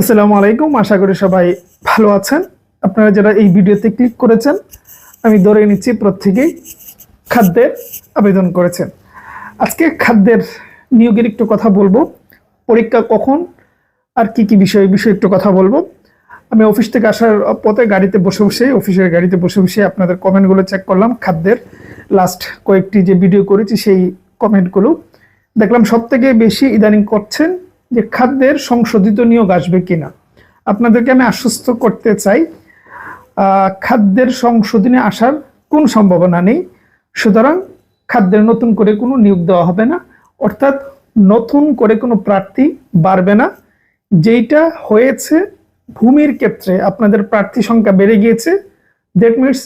আসসালামু আলাইকুম, আশা করি সবাই ভালো আছেন। আপনারা যারা এই ভিডিওতে ক্লিক করেছেন, আমি ধরে নিচ্ছি প্রত্যেকেই খাদ্যের আবেদন করেছেন। আজকে খাদ্যের নিয়োগের একটু কথা বলব। পরীক্ষা কখন, আর কি কি বিষয় বিষয়ে একটু কথা বলব। আমি অফিস থেকে আসার পথে গাড়িতে বসে বসে, অফিসের গাড়িতে বসে বসে আপনাদের কমেন্টগুলো চেক করলাম। খাদ্যের লাস্ট কয়েকটি যে ভিডিও করেছি, সেই কমেন্টগুলো দেখলাম। সব থেকে বেশি ইদানিং করছেন যে খাদ্যের সংশোধিত নিয়োগ আসবে কিনা। আপনাদেরকে আমি আশ্বস্ত করতে চাই খাদ্যের সংশোধনে আসার কোন সম্ভাবনা নেই। সুতরাং খাদ্যের নতুন করে কোনো নিয়োগ দেওয়া হবে না। অর্থাৎ নতুন করে কোনো প্রার্থী বাড়বে না। যেইটা হয়েছে ভূমির ক্ষেত্রে আপনাদের প্রার্থী সংখ্যা বেড়ে গিয়েছে। দ্যাট মিনস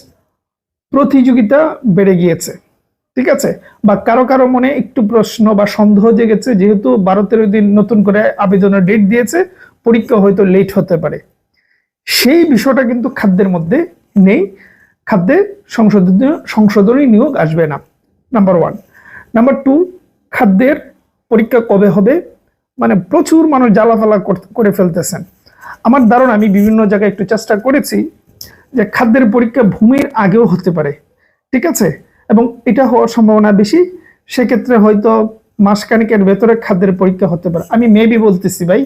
প্রতিযোগিতা বেড়ে গিয়েছে। ঠিক আছে? বা কারও কারও মনে একটু প্রশ্ন বা সন্দেহ জেগেছে, যেহেতু বারো তেরো দিন নতুন করে আবেদনের ডেট দিয়েছে, পরীক্ষা হয়তো লেট হতে পারে। সেই বিষয়টা কিন্তু খাদ্যের মধ্যে নেই। খাদ্যে সংশোধনী সংশোধনী নিয়োগ আসবে না। নাম্বার ওয়ান নাম্বার টু খাদ্যের পরীক্ষা কবে হবে? মানে প্রচুর মানুষ জ্বালাফালা কর- ফেলতেছেন। আমার ধারণা, আমি বিভিন্ন জায়গায় একটু চেষ্টা করেছি যে খাদ্যের পরীক্ষা ভূমির আগেও হতে পারে। ঠিক আছে? এবং এটা হওয়ার সম্ভাবনা বেশি। সেক্ষেত্রে হয়তো মাসখানিকের ভেতরে খাদ্যের পরীক্ষা হতে পারে। আমি মেবি বলতেছি ভাই,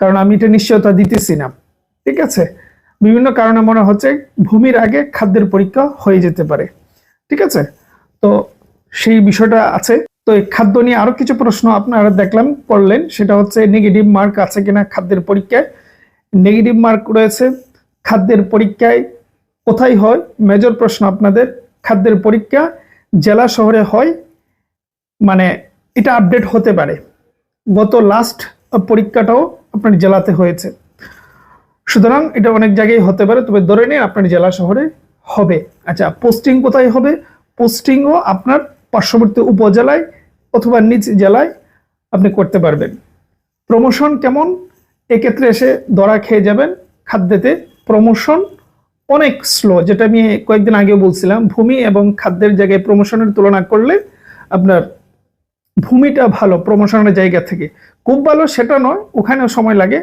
কারণ আমি এটা নিশ্চয়তা দিতেছি না। ঠিক আছে? বিভিন্ন কারণে মনে হচ্ছে ভূমির আগে খাদ্যের পরীক্ষা হয়ে যেতে পারে। ঠিক আছে? তো সেই বিষয়টা আছে। তো এই খাদ্য নিয়ে আরও কিছু প্রশ্ন আপনারা দেখলাম, করলেন। সেটা হচ্ছে নেগেটিভ মার্ক আছে কিনা খাদ্যের পরীক্ষায়? নেগেটিভ মার্ক রয়েছে। খাদ্যের পরীক্ষায় কোথায় হয়? মেজর প্রশ্ন আপনাদের। খাদ্যের পরীক্ষা জেলা শহরে হয় মানে এটা আপডেট হতে পারে। গত লাস্ট পরীক্ষাটাও আপনার জেলাতে হয়েছে। সুতরাং এটা অনেক জায়গায় হতে পারে, তবে ধরে নিন আপনার জেলা শহরে হবে। আচ্ছা পোস্টিং কোথায় হবে? পোস্টিংও আপনার পার্শ্ববর্তী উপজেলায় অথবা নিজ জেলায় আপনি করতে পারবেন। প্রমোশন কেমন? এক্ষেত্রে এসে ধরা খেয়ে যাবেন। খাদ্যেতে প্রমোশন অনেক স্লো যেটা আমি কয়েকদিন আগেও বলছিলাম, ভূমি এবং খাদ্যের জায়গায় প্রমোশনের তুলনা করলে আপনার ভূমিটা ভালো প্রমোশনের জায়গা থেকে। খুব ভালো সেটা নয়, ওখানেও সময় লাগে,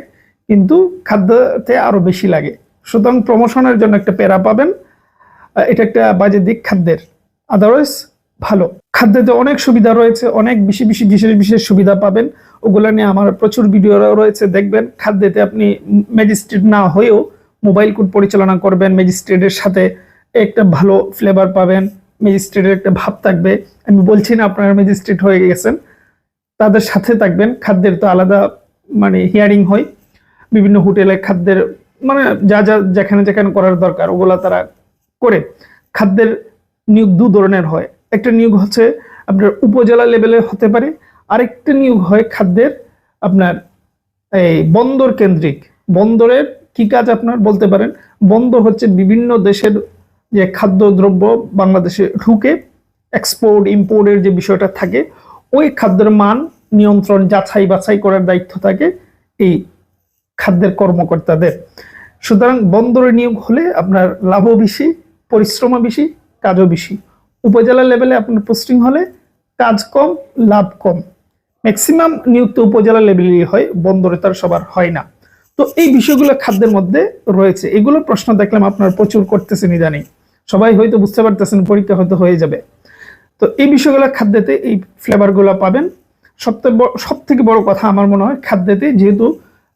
কিন্তু খাদ্যতে আরও বেশি লাগে। সুতরাং প্রমোশনের জন্য একটা প্যারা পাবেন। এটা একটা বাজে দিক খাদ্যের। আদারওয়াইজ ভালো। খাদ্যতে অনেক সুবিধা রয়েছে, অনেক বেশি বেশি বিশেষ বিশেষ সুবিধা পাবেন। ওগুলো নিয়ে আমার প্রচুর ভিডিও রয়েছে, দেখবেন। খাদ্যতে আপনি ম্যাজিস্ট্রেট না হয়েও মোবাইল কোড পরিচালনা করবেন, ম্যাজিস্ট্রেটের সাথে একটা ভালো ফ্লেভার পাবেন, ম্যাজিস্ট্রেটের একটা ভাব থাকবে। আমি বলছি না আপনারা ম্যাজিস্ট্রেট হয়ে গেছেন, তাদের সাথে থাকবেন, খাদ্যের তো আলাদা মানে হিয়ারিং হয়। বিভিন্ন হোটেলে খাদ্যের মানে যা যা যেখানে যেখানে করার দরকার, ওগুলা তারা করে। খাদ্যের নিয়োগ দু ধরনের হয়। একটা নিয়োগ হচ্ছে আপনার উপজেলা লেভেলে হতে পারে, আরেকটা নিয়োগ হয় খাদ্যের আপনার এই বন্দর কেন্দ্রিক। বন্দরের কি কাজ আপনার বলতে পারেন? বন্দর হচ্ছে বিভিন্ন দেশের যে খাদ্যদ্রব্য বাংলাদেশে ঢুকে এক্সপোর্ট ইম্পোর্টের যে বিষয়টা থাকে, ওই খাদ্যের মান নিয়ন্ত্রণ, যাচাই বাছাই করার দায়িত্ব থাকে এই খাদ্যের কর্মকর্তাদের। সুতরাং বন্দরে নিয়োগ হলে আপনার লাভও বেশি, পরিশ্রমও বেশি, কাজও বেশি। উপজেলা লেভেলে আপনার পোস্টিং হলে কাজ কম, লাভ কম। ম্যাক্সিমাম নিয়োগ তো উপজেলা লেভেলেই হয়, বন্দরে তার সবার হয় না। তো এই বিষয়গুলো খাদ্যের মধ্যে রয়েছে। এগুলো প্রশ্ন দেখলাম আপনার প্রচুর করতেছেন ইদানিং সবাই হয়তো বুঝতে পারতেছেন, পরীক্ষা হয়তো হয়ে যাবে। তো এই বিষয়গুলো খাদ্যেতে এই ফ্লেভারগুলো পাবেন। সব থেকে বড় কথা আমার মনে হয়, খাদ্যতে যেহেতু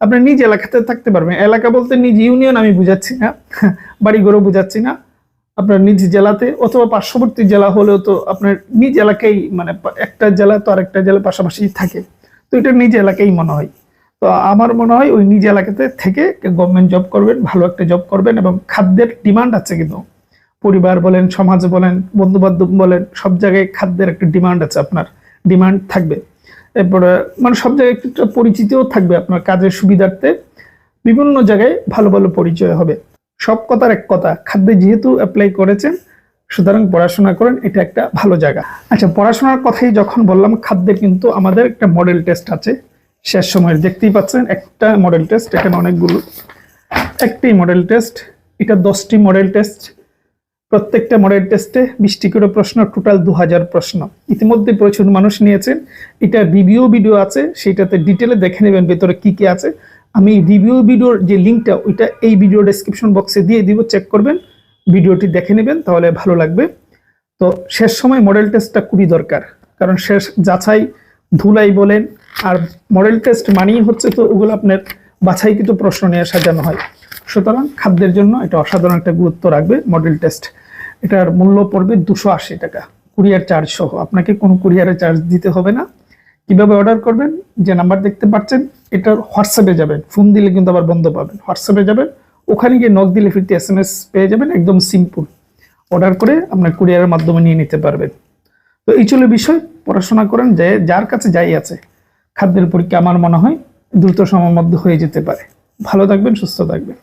আপনি নিজ এলাকাতে থাকতে পারবেন। এলাকা বলতে নিজ ইউনিয়ন আমি বুঝাচ্ছি না, বাড়িঘরও বুঝাচ্ছি না। আপনার নিজ জেলাতে অথবা পার্শ্ববর্তী জেলা হলেও তো আপনার নিজ এলাকায় মানে একটা জেলা তো আরেকটা জেলা পাশাপাশি থাকে। তো এটা নিজ এলাকায় মনে হয়। তো আমার মনে হয় ওই নিজ এলাকাতে থেকে গভর্নমেন্ট জব করবেন, ভালো একটা জব করবেন এবং খাদ্যের ডিমান্ড আছে কিন্তু। পরিবার বলেন, সমাজ বলেন বন্ধু বান্ধব বলেন, সব জায়গায় খাদ্যের একটা ডিমান্ড আছে আপনার ডিমান্ড থাকবে। এরপরে মানে সব জায়গায় একটা পরিচিতিও থাকবে আপনার কাজের সুবিধার্থে, বিভিন্ন জায়গায় ভালো ভালো পরিচয় হবে। সব কথার এক কথা, খাদ্যে যেহেতু অ্যাপ্লাই করেছেন, সুতরাং পড়াশোনা করেন, এটা একটা ভালো জায়গা। আচ্ছা পড়াশোনার কথাই যখন বললাম, খাদ্যের কিন্তু আমাদের একটা মডেল টেস্ট আছে। শেষ সময়ের দেখতেই পাচ্ছেন, একটা মডেল টেস্ট এখানে অনেকগুলো। একটি মডেল টেস্ট এটা দশটি মডেল টেস্ট প্রত্যেকটা মডেল টেস্টে বিশটি করে প্রশ্ন টোটাল দু হাজার প্রশ্ন। ইতিমধ্যে প্রচুর মানুষ নিয়েছেন। এটা রিভিউ ভিডিও আছে সেটাতে ডিটেলে দেখে নেবেন ভেতরে কি কি আছে। আমি রিভিউ ভিডিওর যে লিঙ্কটা ওইটা এই ভিডিও ডেসক্রিপশন বক্সে দিয়ে দিব চেক করবেন ভিডিওটি দেখে নেবেন, তাহলে ভালো লাগবে। তো শেষ সময় মডেল টেস্টটা খুবই দরকার, কারণ শেষ যাচাই ধুলাই বলেন আর মডেল টেস্ট মানেই হচ্ছে তো ওগুলো আপনার বাছাইকৃত প্রশ্ন নিয়ে সাজানো হয়। সুতরাং খাদ্যের জন্য এটা অসাধারণ একটা গুরুত্ব রাখবে মডেল টেস্ট এটার মূল্য পড়বে দুশো আশি টাকা কুরিয়ার চার্জ সহ। আপনাকে কোনো কুরিয়ারে চার্জ দিতে হবে না। কীভাবে অর্ডার করবেন? যে নাম্বার দেখতে পাচ্ছেন, এটার হোয়াটসঅ্যাপে যাবেন। ফোন দিলে কিন্তু আবার বন্ধ পাবেন। হোয়াটসঅ্যাপে যাবেন, ওখানে গিয়ে নক দিলে ফিরতে এস এম এস পেয়ে যাবেন, একদম সিম্পল অর্ডার করে আপনার কুরিয়ারের মাধ্যমে নিয়ে নিতে পারবেন। তো এই চলে বিষয়, পড়াশোনা করেন, যে যার কাছে যাই আছে। খাদ্যের পরীক্ষা আমার মনে হয় দ্রুত সময়ের মধ্যে হয়ে যেতে পারে। ভালো থাকবেন, সুস্থ থাকবেন।